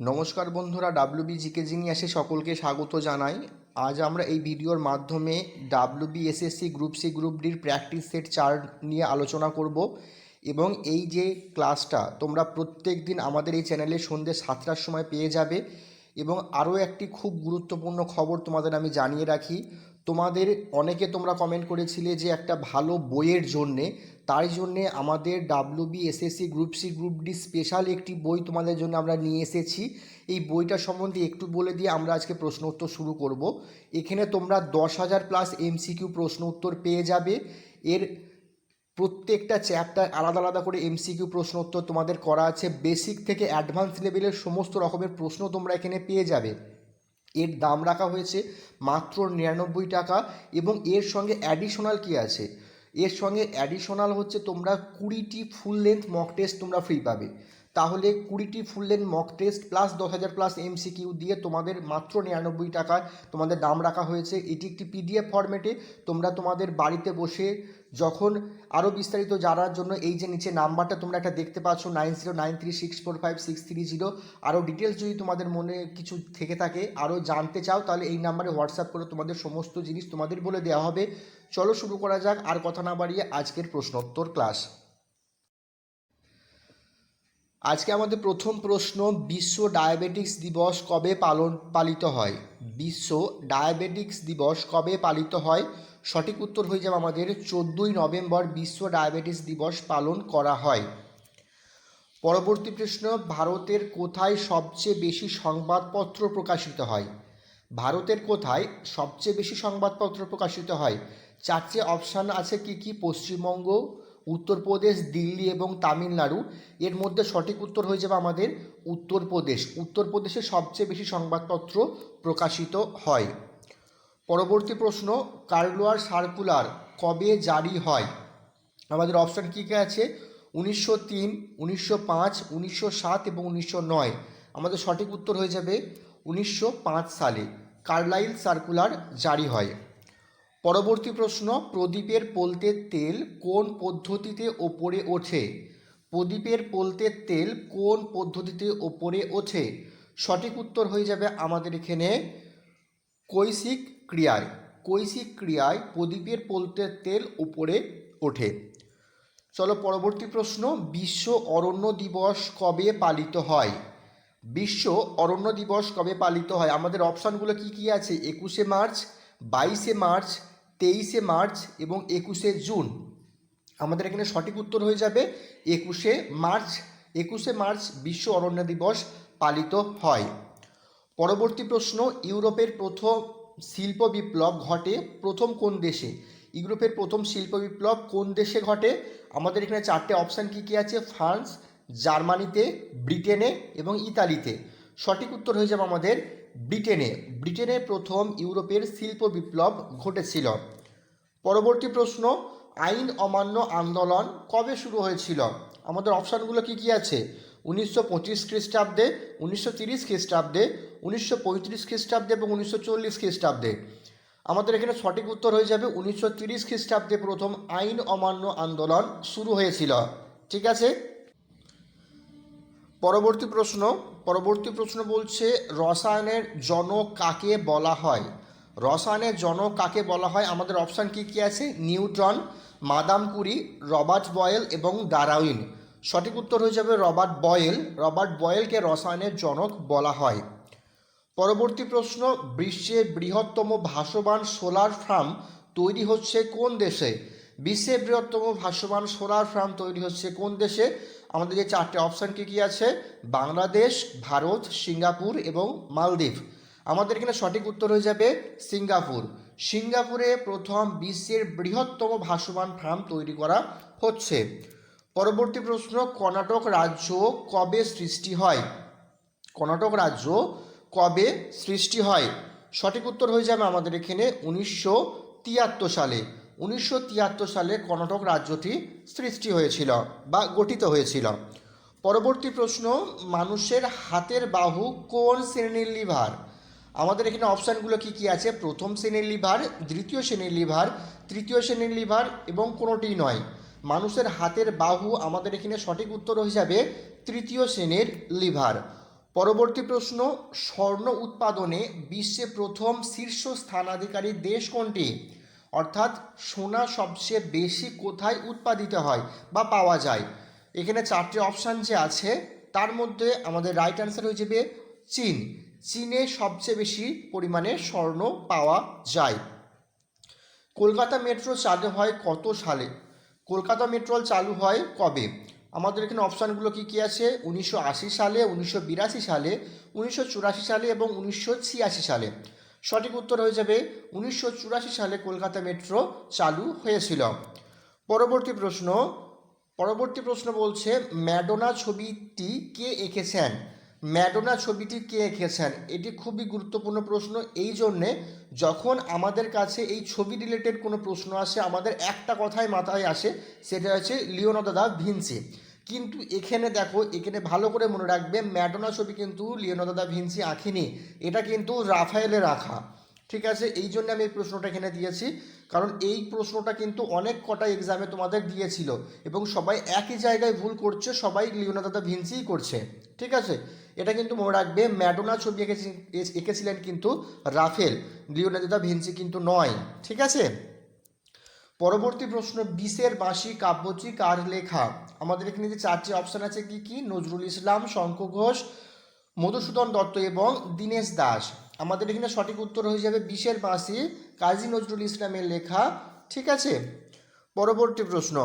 নমস্কার বন্ধুরা WB GK জিনিয়াসে সকলকে স্বাগত জানাই। আজ আমরা এই ভিডিওর মাধ্যমে ডাব্লিউবিএসএসসি গ্রুপ সি গ্রুপ ডির প্র্যাকটিস সেট চার নিয়ে আলোচনা করব এবং এই যে ক্লাসটা তোমরা প্রত্যেক দিন আমাদের এই চ্যানেলে সন্ধ্যে সাতটার সময় পেয়ে যাবে। এবং আরও একটি খুব গুরুত্বপূর্ণ খবর তোমাদের আমি জানিয়ে রাখি। তোমাদের অনেকে তোমরা কমেন্ট করেছিলে যে একটা ভালো বইয়ের জন্যে তাই জন্যে আমাদের WB SSC group C group D special একটি বই তোমাদের জন্য আমরা নিয়ে এসেছি। এই বইটা সম্বন্ধে একটু বলে দিয়ে আমরা আজকে প্রশ্ন উত্তর শুরু করব। এখানে তোমরা দশ হাজার প্লাস এমসিকিউ প্রশ্ন উত্তর পেয়ে যাবে। এর প্রত্যেকটা চ্যাপ্টার আলাদা আলাদা করে এমসিকিউ প্রশ্ন উত্তর তোমাদের করা আছে। বেসিক থেকে অ্যাডভান্স লেভেলের সমস্ত রকমের প্রশ্ন তোমরা এখানে পেয়ে যাবে। এর দাম রাখা হয়েছে মাত্র নিরানব্বই টাকা এবং এর সঙ্গে অ্যাডিশনাল কি আছে? এর সঙ্গে অ্যাডিশনাল হচ্ছে তোমরা কুড়িটি ফুল লেন্থ মক টেস্ট তোমরা ফ্রি পাবে। তাহলে কুড়িটি full length mock test plus দশ হাজার প্লাস এমসিকিউ দিয়ে তোমাদের মাত্র নিরানব্বই টাকায় তোমাদের দাম রাখা হয়েছে। এটি একটি পিডিএফ ফরম্যাটে তোমরা তোমাদের বাড়িতে বসে যখন আরও বিস্তারিত জানার জন্য এই যে নিচে নাম্বারটা তোমরা একটা দেখতে পাচ্ছ nine zero nine three six four five six three zero আরও ডিটেলস যদি তোমাদের মনে কিছু থেকে থাকে আরও জানতে চাও, তাহলে এই নাম্বারে হোয়াটসঅ্যাপ করে তোমাদের সমস্ত জিনিস তোমাদের বলে দেওয়া হবে। চলো শুরু করা যাক, আর কথা না বাড়িয়ে আজকের প্রশ্নোত্তর ক্লাস আজকে আমাদের প্রথম প্রশ্ন, বিশ্ব ডায়াবেটিক্স দিবস কবে পালন, পালিত হয়? বিশ্ব ডায়াবেটিক্স দিবস কবে পালিত হয়? সঠিক উত্তর হয়ে যাবে আমাদের চোদ্দোই নভেম্বর বিশ্ব ডায়াবেটিস দিবস পালন করা হয়। পরবর্তী প্রশ্ন, ভারতের কোথায় সবচেয়ে বেশি সংবাদপত্র প্রকাশিত হয়? ভারতের কোথায় সবচেয়ে বেশি সংবাদপত্র প্রকাশিত হয়? চারটে অপশান আছে, কি কি? পশ্চিমবঙ্গ উত্তরপ্রদেশ, দিল্লি এবং তামিলনাড়ু। এর মধ্যে সঠিক উত্তর হয়ে যাবে আমাদের উত্তরপ্রদেশ। উত্তরপ্রদেশে সবচেয়ে বেশি সংবাদপত্র প্রকাশিত হয়। পরবর্তী প্রশ্ন, কার্লোয়ার সার্কুলার কবে জারি হয়? আমাদের অপশান কী কী আছে? উনিশশো তিন, উনিশশো পাঁচ, উনিশশো সাত এবং উনিশশো নয়। আমাদের সঠিক উত্তর হয়ে যাবে উনিশশো পাঁচ সালে। কার্লাইল সার্কুলার জারি হয়। পরবর্তী প্রশ্ন, প্রদীপের পোলতের তেল কোন পদ্ধতিতে ওপরে ওঠে? প্রদীপের পোলতের তেল কোন পদ্ধতিতে ওপরে ওঠে? সঠিক উত্তর হয়ে যাবে আমাদের এখানে কৈশিক ক্রিয়ায়। কৈশিক ক্রিয়ায় প্রদীপের পোলতের তেল উপরে ওঠে। চলো পরবর্তী প্রশ্ন, বিশ্ব অরণ্য দিবস কবে পালিত হয়? বিশ্ব অরণ্য দিবস কবে পালিত হয়? আমাদের অপশানগুলো কি কি আছে? একুশে মার্চ, বাইশে মার্চ তেইশে মার্চ এবং একুশে জুন। আমাদের এখানে সঠিক উত্তর হয়ে যাবে, একুশে মার্চ একুশে মার্চ বিশ্ব অরণ্য দিবস পালিত হয়। পরবর্তী প্রশ্ন, ইউরোপের প্রথম শিল্প বিপ্লব ঘটে প্রথম কোন দেশে? ইউরোপের প্রথম শিল্প বিপ্লব কোন দেশে ঘটে? আমাদের এখানে চারটে অপশান কী কী আছে? ফ্রান্স, জার্মানিতে, ব্রিটেনে এবং ইতালিতে। সঠিক উত্তর হয়ে যাবে আমাদের ব্রিটেনে ব্রিটেনে প্রথম ইউরোপের শিল্প বিপ্লব ঘটেছিল। পরবর্তী প্রশ্ন, আইন অমান্য আন্দোলন কবে শুরু হয়েছিল? আমাদের অপশানগুলো কি কি আছে? উনিশশো পঁচিশ খ্রিস্টাব্দে, উনিশশো তিরিশ খ্রিস্টাব্দে, উনিশশো পঁয়ত্রিশ খ্রিস্টাব্দে এবং উনিশশো চল্লিশ খ্রিস্টাব্দে। আমাদের এখানে সঠিক উত্তর হয়ে যাবে, উনিশশো তিরিশ খ্রিস্টাব্দে প্রথম আইন অমান্য আন্দোলন শুরু হয়েছিল। ঠিক আছে? পরবর্তী প্রশ্ন পরবর্তী প্রশ্ন বলছে, রসায়নের জনক কাকে বলা হয়? রসায়নের জনক কাকে বলা হয়? আমাদের অপশান কী কী আছে? Newton madame Curie, Robert Boyle এবং দারাউইন সঠিক উত্তর হয়ে যাবে রবার্ট বয়েল। রবার্ট বয়েলকে রসায়নের জনক বলা হয়। পরবর্তী প্রশ্ন, বিশ্বের বৃহত্তম ভাসমান সোলার ফার্ম তৈরি হচ্ছে কোন দেশে? বিশ্বের বৃহত্তম ভাসমান সোলার ফার্ম তৈরি হচ্ছে কোন দেশে? আমাদের যে চারটে অপশান কী কী আছে? বাংলাদেশ, ভারত, সিঙ্গাপুর এবং মালদ্বীপ। আমাদের এখানে সঠিক উত্তর হয়ে যাবে সিঙ্গাপুর। সিঙ্গাপুরে প্রথম বিশ্বের বৃহত্তম ভাসমান ফার্ম তৈরি করা হচ্ছে। পরবর্তী প্রশ্ন, কর্ণাটক রাজ্য কবে সৃষ্টি হয়? কর্ণাটক রাজ্য কবে সৃষ্টি হয়? সঠিক উত্তর হয়ে যাবে আমাদের এখানে উনিশশো তিয়াত্তর সালে। উনিশশো তিয়াত্তর সালে কর্ণাটক রাজ্যটি সৃষ্টি হয়েছিল বা গঠিত হয়েছিল। পরবর্তী প্রশ্ন, মানুষের হাতের বাহু কোন শ্রেণির লিভার? আমাদের এখানে অপশানগুলো কি কি আছে? প্রথম শ্রেণির লিভার, দ্বিতীয় শ্রেণির লিভার, তৃতীয় শ্রেণির লিভার এবং কোনোটিই নয়। মানুষের হাতের বাহু আমাদের এখানে সঠিক উত্তর হিসাবে তৃতীয় শ্রেণির লিভার। পরবর্তী প্রশ্ন, স্বর্ণ উৎপাদনে বিশ্বে প্রথম শীর্ষ স্থানাধিকারী দেশ কোনটি? অর্থাৎ সোনা সবচেয়ে বেশি কোথায় উৎপাদিত হয় বা পাওয়া যায়? এখানে চারটি অপশান যে আছে, তার মধ্যে আমাদের রাইট অ্যান্সার হয়ে যাবে চীন। চীনে সবচেয়ে বেশি পরিমাণে স্বর্ণ পাওয়া যায়। কলকাতা মেট্রো চালু হয় কত সালে? কলকাতা মেট্রো চালু হয় কবে? আমাদের এখানে অপশানগুলো কী কী আছে? উনিশশো আশি সালে, উনিশশো বিরাশি সালে, উনিশশো চুরাশি সালে এবং উনিশশো ছিয়াশি সালে। সঠিক উত্তর হয়ে যাবে উনিশশো চুরাশি সালে কলকাতা মেট্রো চালু হয়েছিল। পরবর্তী প্রশ্ন পরবর্তী প্রশ্ন বলছে, ম্যাডোনা ছবিটি কে এঁকেছেন? ম্যাডোনা ছবিটি কে এঁকেছেন? এটি খুবই গুরুত্বপূর্ণ প্রশ্ন, এই জন্যে যখন আমাদের কাছে এই ছবি রিলেটেড কোনো প্রশ্ন আসে, আমাদের একটা কথাই মাথায় আসে, সেটা হচ্ছে লিওনার্দো দা ভিনসি কিন্তু এখানে দেখো, এখানে ভালো করে মনে রাখবে, ম্যাডোনা ছবি কিন্তু লিওনার্দো দা ভিনসি আঁকেনি। এটা কিন্তু রাফায়েলের আঁকা ঠিক আছে? এই জন্য আমি এই প্রশ্নটা এখানে দিয়েছি। কারণ এই প্রশ্নটা কিন্তু অনেক কটা এক্সামে তোমাদের দিয়েছিল। এবং সবাই একই জায়গায় ভুল করছে, সবাই লিওনার্দো দা ভিনসিই করছে। ঠিক আছে? এটা কিন্তু মনে রাখবে, ম্যাডোনা ছবি এঁকেছি এঁকেছিলেন কিন্তু রাফেল। লিওনার্দো দা ভিনসি কিন্তু নয়। ঠিক আছে? পরবর্তী প্রশ্ন, বিশের বাঁশি কাব্যটি কার লেখা? আমাদের এখানে যে চারটি অপশান আছে, কি কি? নজরুল ইসলাম শঙ্খ ঘোষ, মধুসূদন দত্ত এবং দীনেশ দাস। আমাদের এখানে সঠিক উত্তর হয়ে যাবে বিশের বাঁশি কাজী নজরুল ইসলামের লেখা। ঠিক আছে? পরবর্তী প্রশ্ন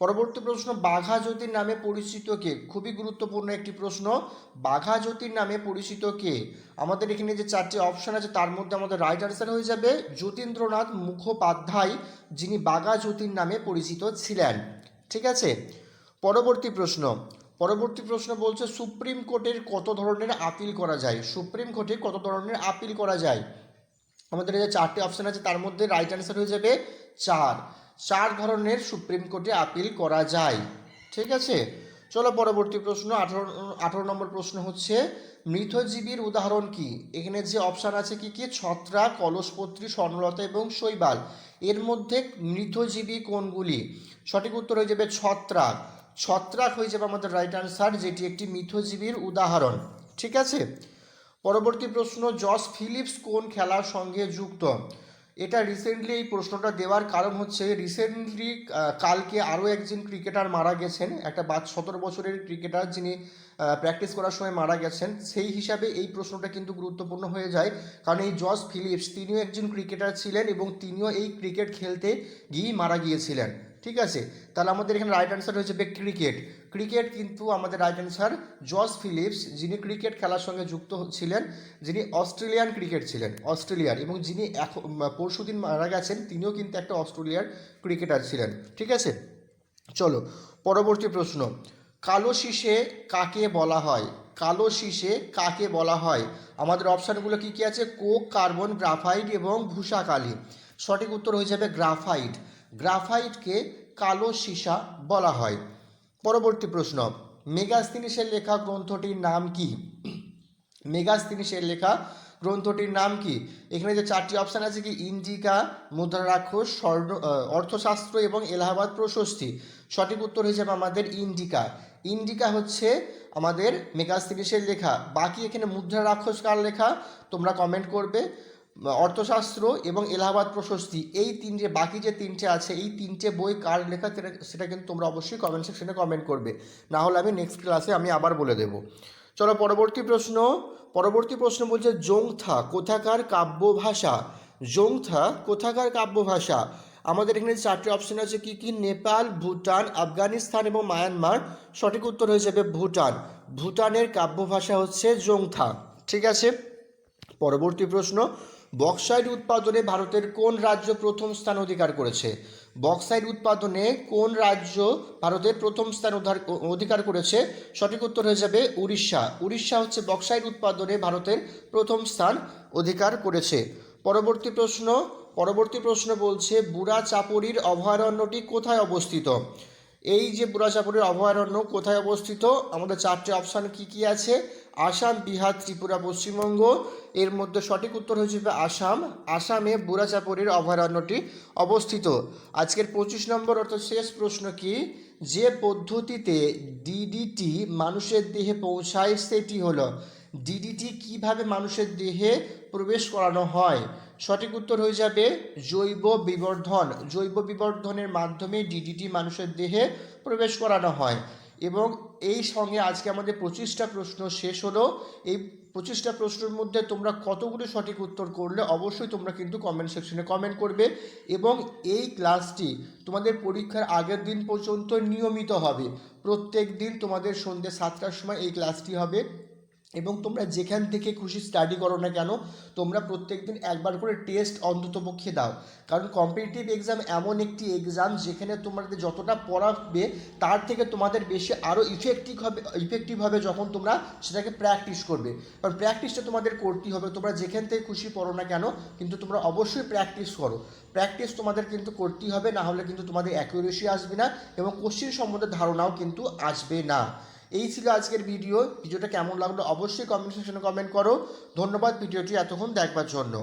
পরবর্তী প্রশ্ন, বাঘা জ্যোতির নামে পরিচিত কে? খুবই গুরুত্বপূর্ণ একটি প্রশ্ন, বাঘা জ্যোতির নামে পরিচিত কে? আমাদের এখানে যে চারটি অপশন আছে, তার মধ্যে আমাদের রাইট আনসার হয়ে যাবে যতীন্দ্রনাথ মুখোপাধ্যায়, যিনি বাঘা জ্যোতির নামে পরিচিত ছিলেন। ঠিক আছে? পরবর্তী প্রশ্ন পরবর্তী প্রশ্ন বলছে, সুপ্রিম কোর্টের কত ধরনের আপিল করা যায়? সুপ্রিম কোর্টে কত ধরনের আপিল করা যায়? আমাদের যে চারটি অপশান আছে, তার মধ্যে রাইট অ্যান্সার হয়ে যাবে চার। চার ধরনের সুপ্রিম কোর্টে আপিল করা যায়। ঠিক আছে? চলো পরবর্তী প্রশ্ন। আঠারো আঠারো নম্বর প্রশ্ন হচ্ছে, মৃতজীবীর উদাহরণ কি? এখানে যে অপশান আছে কি কি? ছত্রাক কলসপত্রী, স্বর্ণলতা এবং শৈবাল। এর মধ্যে মৃতজীবী কোনগুলি? সঠিক উত্তর হয়ে যাবে ছত্রাক ছত্রাক হয়ে যাবে আমাদের রাইট আনসার যেটি একটি মিথজীবীর উদাহরণ। ঠিক আছে? পরবর্তী প্রশ্ন, জস ফিলিপস কোন খেলার সঙ্গে যুক্ত? এটা রিসেন্টলি এই প্রশ্নটা দেওয়ার কারণ হচ্ছে রিসেন্টলি কালকে আরও একজন ক্রিকেটার মারা গেছেন, একটা বাদ সতেরো বছরের ক্রিকেটার যিনি প্র্যাকটিস করার সময় মারা গেছেন, সেই হিসাবে এই প্রশ্নটা কিন্তু গুরুত্বপূর্ণ হয়ে যায়। কারণ এই জস ফিলিপস, তিনিও একজন ক্রিকেটার ছিলেন এবং তিনিও এই ক্রিকেট খেলতে গিয়েই মারা গিয়েছিলেন। ঠিক আছে? তাহলে আমাদের এখানে রাইট অ্যান্সার হয়েছে ক্রিকেট ক্রিকেট কিন্তু আমাদের রাইট অ্যান্সার জস ফিলিপস। যিনি ক্রিকেট খেলার সঙ্গে যুক্ত ছিলেন, যিনি অস্ট্রেলিয়ান ক্রিকেট ছিলেন, অস্ট্রেলিয়ার এবং যিনি এখন পরশু দিন মারা গেছেন, তিনিও কিন্তু একটা অস্ট্রেলিয়ার ক্রিকেটার ছিলেন। ঠিক আছে? চলো, পরবর্তী প্রশ্ন। কালো শীষে কাকে বলা হয়? কালো শীষে কাকে বলা হয়? আমাদের অপশানগুলো কী কী আছে? কোক, কার্বন, গ্রাফাইট এবং ভূষা কালি সঠিক উত্তর হয়ে যাবে গ্রাফাইট। গ্রাফাইটকে কালো সীসা বলা হয়। পরবর্তী প্রশ্ন মেগাস্তিনিসের লেখা গ্রন্থটির নাম কি? মেগাস্তিনিসের লেখা গ্রন্থটির নাম কি? এখানে যে চারটি অপশান আছে কি ইন্ডিকা মুদ্রা রাক্ষস স্বর্ণ অর্থশাস্ত্র এবং এলাহাবাদ প্রশস্তি। সঠিক উত্তর হিসেবে আমাদের ইন্ডিকা ইন্ডিকা হচ্ছে আমাদের মেগাস্তিনিসের লেখা। বাকি এখানে মুদ্রা রাক্ষস কার লেখা? তোমরা কমেন্ট করবে। অর্থশাস্ত্র এবং এলাহাবাদ প্রশস্তি, এই তিনটে, বাকি যে তিনটে আছে, এই তিনটে বই কার লেখা, সেটা- সেটা কিন্তু তোমরা অবশ্যই কমেন্ট সেকশনে কমেন্ট করবে। না হলে আমি নেক্সট ক্লাসে আমি আবার বলে দেবো। চলো পরবর্তী প্রশ্ন। পরবর্তী প্রশ্ন বলছে, জোংথা কোথাকার কাব্য ভাষা জোংথা কোথাকার কাব্য ভাষা আমাদের এখানে চারটি অপশন আছে, কি কি? নেপাল, ভুটান, আফগানিস্তান এবং মায়ানমার। সঠিক উত্তর হয়ে যাবে ভুটান। ভুটানের কাব্য ভাষা হচ্ছে জোংথা। ঠিক আছে? পরবর্তী প্রশ্ন। বক্সাইড উৎপাদনে ভারতের কোন রাজ্য প্রথম স্থান অধিকার করেছে? বক্সাইড উৎপাদনে কোন রাজ্য ভারতের প্রথম স্থান অধিকার করেছে? সঠিক উত্তর হয়ে যাবে উড়িষ্যা। উড়িষ্যা হচ্ছে বক্সাইড উৎপাদনে ভারতের প্রথম স্থান অধিকার করেছে। পরবর্তী প্রশ্ন পরবর্তী প্রশ্ন বলছে বুড়া চাপড়ির অভয়ারণ্যটি কোথায় অবস্থিত? এই যে বুড়াচাপুরের অভয়ারণ্য কোথায় অবস্থিত? আমাদের চারটে অপশান কি কি আছে? আসাম, বিহার, ত্রিপুরা, পশ্চিমবঙ্গ। এর মধ্যে সঠিক উত্তর হয়ে যাবে আসাম। আসামে বুড়াচাপুরের অভয়ারণ্যটি অবস্থিত। আজকের পঁচিশ নম্বর অর্থাৎ শেষ প্রশ্ন কি? যে পদ্ধতিতে ডিডিটি মানুষের দেহে পৌঁছায় সেটি হলো ডিডিটি কীভাবে মানুষের দেহে প্রবেশ করানো হয়? সঠিক উত্তর হয়ে যাবে জৈব বিবর্ধন। জৈব বিবর্ধনের মাধ্যমে ডিডিটি মানুষের দেহে প্রবেশ করানো হয়। এবং এই সঙ্গে আজকে আমাদের পঁচিশটা প্রশ্ন শেষ হলো। এই পঁচিশটা প্রশ্নের মধ্যে তোমরা কতগুলো সঠিক উত্তর করলে অবশ্যই তোমরা কিন্তু কমেন্ট সেকশনে কমেন্ট করবে। এবং এই ক্লাসটি তোমাদের পরীক্ষার আগের দিন পর্যন্ত নিয়মিত হবে। প্রত্যেক দিন তোমাদের সন্ধ্যে সাতটার সময় এই ক্লাসটি হবে। এবং তোমরা যেখান থেকে খুশি স্টাডি করো না কেন, তোমরা প্রত্যেকদিন একবার করে টেস্ট অন্ততপক্ষে দাও। কারণ কম্পিটিটিভ এক্সাম এমন একটি এক্সাম যেখানে তোমাদের যতটা পড়াবে, তার থেকে তোমাদের বেশি আরও ইফেক্টিভ হবে ইফেক্টিভ হবে যখন তোমরা সেটাকে প্র্যাকটিস করবে। কারণ প্র্যাকটিসটা তোমাদের করতেই হবে। তোমরা যেখান থেকে খুশি পড়ো না কেন, কিন্তু তোমরা অবশ্যই প্র্যাকটিস করো। প্র্যাকটিস তোমাদের কিন্তু করতেই হবে, না হলে কিন্তু তোমাদের অ্যাকুরেসি আসবে না এবং কোশ্চিন সম্বন্ধে ধারণাও কিন্তু আসবে না। এই ছিল আজকের ভিডিও। ভিডিওটা কেমন লাগল অবশ্যই কমেন্ট সেকশনে কমেন্ট করো। ধন্যবাদ, ভিডিওটি এতক্ষণ দেখবার জন্য।